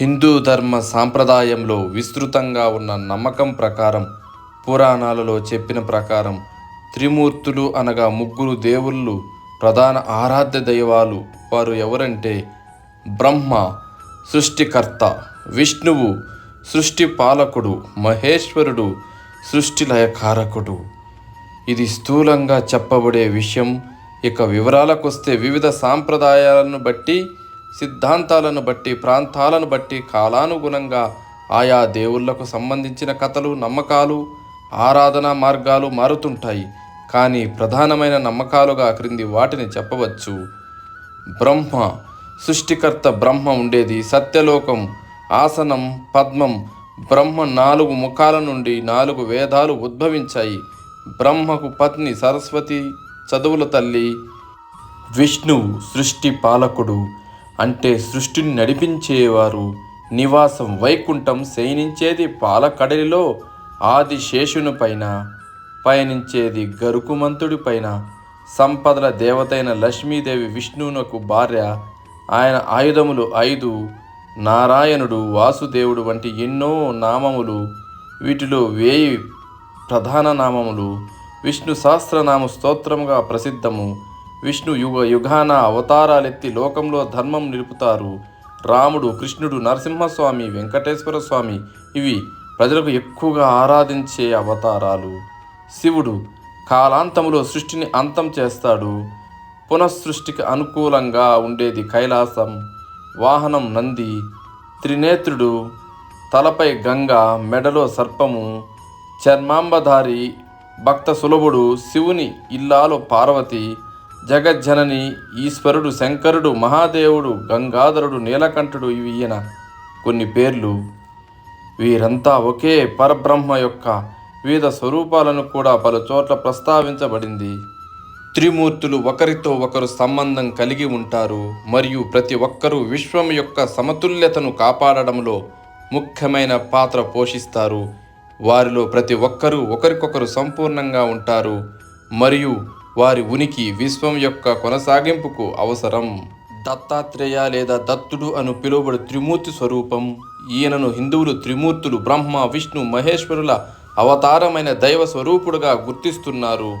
హిందూ ధర్మ సాంప్రదాయంలో విస్తృతంగా ఉన్న నమ్మకం ప్రకారం పురాణాలలో చెప్పిన ప్రకారం త్రిమూర్తులు అనగా ముగ్గురు దేవుళ్ళు ప్రధాన ఆరాధ్య దైవాలు వారు ఎవరంటే బ్రహ్మ సృష్టికర్త విష్ణువు సృష్టి పాలకుడు మహేశ్వరుడు సృష్టి లయకారకుడు. ఇది స్థూలంగా చెప్పబడే విషయం. ఇక వివరాలకొస్తే వివిధ సాంప్రదాయాలను బట్టి సిద్ధాంతాలను బట్టి ప్రాంతాలను బట్టి కాలానుగుణంగా ఆయా దేవుళ్ళకు సంబంధించిన కథలు నమ్మకాలు ఆరాధనా మార్గాలు మారుతుంటాయి. కానీ ప్రధానమైన నమ్మకాలుగా క్రింది వాటిని చెప్పవచ్చు. బ్రహ్మ సృష్టికర్త బ్రహ్మ ఉండేది సత్యలోకం ఆసనం పద్మం బ్రహ్మ నాలుగు ముఖాల నుండి నాలుగు వేదాలు ఉద్భవించాయి. బ్రహ్మకు పత్ని సరస్వతి చదువుల తల్లి విష్ణువు సృష్టి పాలకుడు అంటే సృష్టిని నడిపించేవారు నివాసం వైకుంఠం శయనించేది పాలకడలిలో ఆది శేషుని పైన పయనించేది గరుకుమంతుడి పైన సంపదల దేవతైన లక్ష్మీదేవి విష్ణువునకు భార్య ఆయన ఆయుధములు ఐదు నారాయణుడు వాసుదేవుడు వంటి ఎన్నో నామములు వీటిలో వేయి ప్రధాన నామములు విష్ణు సహస్రనామ స్తోత్రముగా ప్రసిద్ధము. విష్ణు యుగ యుగాన అవతారాలెత్తి లోకంలో ధర్మం నిలుపుతారు. రాముడు కృష్ణుడు నరసింహస్వామి వెంకటేశ్వర స్వామి ఇవి ప్రజలకు ఎక్కువగా ఆరాధించే అవతారాలు. శివుడు కాలాంతములో సృష్టిని అంతం చేస్తాడు. పునఃసృష్టికి అనుకూలంగా ఉండేది కైలాసం. వాహనం నంది త్రినేత్రుడు తలపై గంగ మెడలో సర్పము చర్మాంబధారి భక్త సులభుడు శివుని ఇల్లాలో పార్వతి జగజ్జనని ఈశ్వరుడు శంకరుడు మహాదేవుడు గంగాధరుడు నీలకంఠుడు ఇవి ఈయన కొన్ని పేర్లు. వీరంతా ఒకే పరబ్రహ్మ యొక్క వివిధ స్వరూపాలను కూడా పలు చోట్ల ప్రస్తావించబడింది. త్రిమూర్తులు ఒకరితో ఒకరు సంబంధం కలిగి ఉంటారు. మరియు ప్రతి ఒక్కరూ విశ్వం యొక్క సమతుల్యతను కాపాడడంలో ముఖ్యమైన పాత్ర పోషిస్తారు. వారిలో ప్రతి ఒక్కరూ ఒకరికొకరు సంపూర్ణంగా ఉంటారు. మరియు వారి ఉనికి విశ్వం యొక్క కొనసాగింపుకు అవసరం. దత్తాత్రేయ లేదా దత్తుడు అను పిలువబడు త్రిమూర్తి స్వరూపం. ఈయనను హిందువులు త్రిమూర్తులు బ్రహ్మ విష్ణు మహేశ్వరుల అవతారమైన దైవ స్వరూపుడుగా గుర్తిస్తున్నారు.